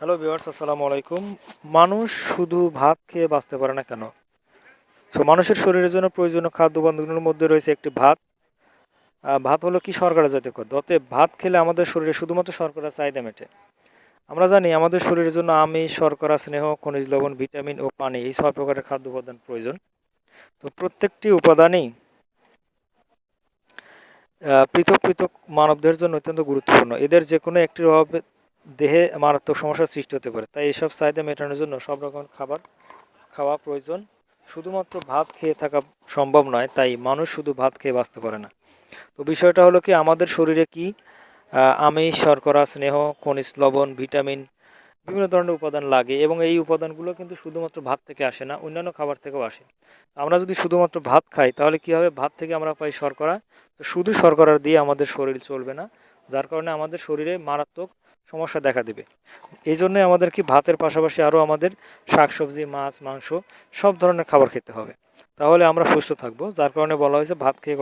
Hello viewers আসসালামু আলাইকুম। মানুষ শুধু ভাত খেয়ে বাঁচতে পারে না কেন? সো মানুষের শরীরের জন্য প্রয়োজনীয় খাদ্য উপাদানগুলোর মধ্যে রয়েছে একটি ভাত। ভাত হলো কি শর্করা জাতীয় খাদ্য? অতএব ভাত খেলে আমাদের শরীরে শুধুমাত্র শর্করা চাহিদা মেটে। আমরা জানি আমাদের শরীরের জন্য আমিষ, শর্করা, স্নেহ, খনিজ লবণ, ভিটামিন ও পানি এই ছয় প্রকারের খাদ্য উপাদান প্রয়োজন। তো প্রত্যেকটি উপাদানই পৃথক পৃথক মানবদের জন্য অত্যন্ত গুরুত্বপূর্ণ। এদের যে কোনো একটির অভাবে দেহে মারাত্মক সমস্যার সৃষ্টি হতে পারে। তাই এসব চাহিদা মেটানোর জন্য সব রকম খাবার খাওয়া প্রয়োজন। শুধুমাত্র ভাত খেয়ে থাকা সম্ভব নয়, তাই মানুষ শুধু ভাত খেয়ে বাঁচতে পারে না। তো বিষয়টা হলো কি, আমাদের শরীরে কি আমিষ, শর্করা, স্নেহ, খনিজ, লবণ, ভিটামিন বিভিন্ন ধরনের উপাদান লাগে এবং এই উপাদানগুলো কিন্তু শুধুমাত্র ভাত থেকে আসে না, অন্যান্য খাবার থেকেও আসে। আমরা যদি শুধুমাত্র ভাত খাই, তাহলে কি হবে? ভাত থেকে আমরা পাই শর্করা। তো শুধু শর্করা দিয়ে আমাদের শরীর চলবে না। যার কারণে আমাদের শরীরে মারাত্মক সমস্যা দেখা দেবে। এই জন্যই আমাদের কি ভাতের পাশাপাশি আরও আমাদের শাকসবজি, মাছ, মাংস সব ধরনের খাবার খেতে হবে। তাহলে আমরা সুস্থ থাকব, যার কারণে বলা হয়েছে ভাত খেয়ে